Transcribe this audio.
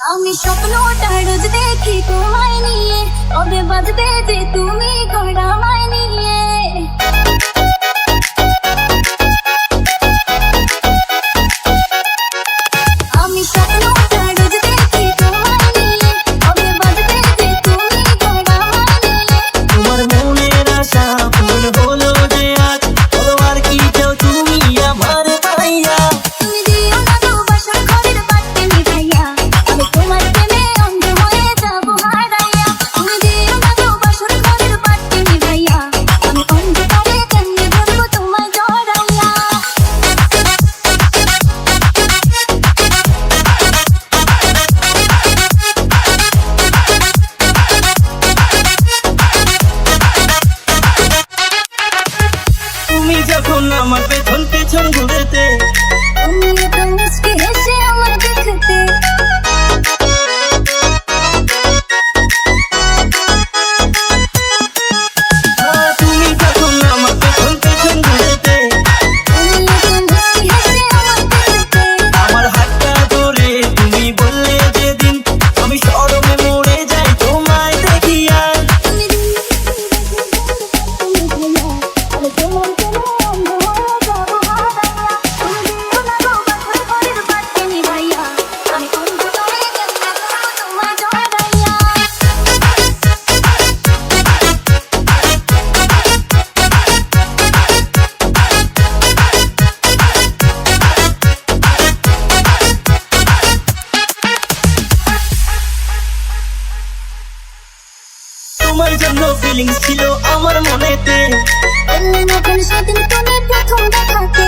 আমি স্বপ্নটা রোজ দেখি তোমায় নিয়ে। অবে বাজবে যে তুমি আমার পেছন পেছন ঘুরেতে। তোমার জন্য ফিলিংস ছিল আমার মনেতে। এমনি নতুন সেদিন তুমি প্রথম দেখাতে।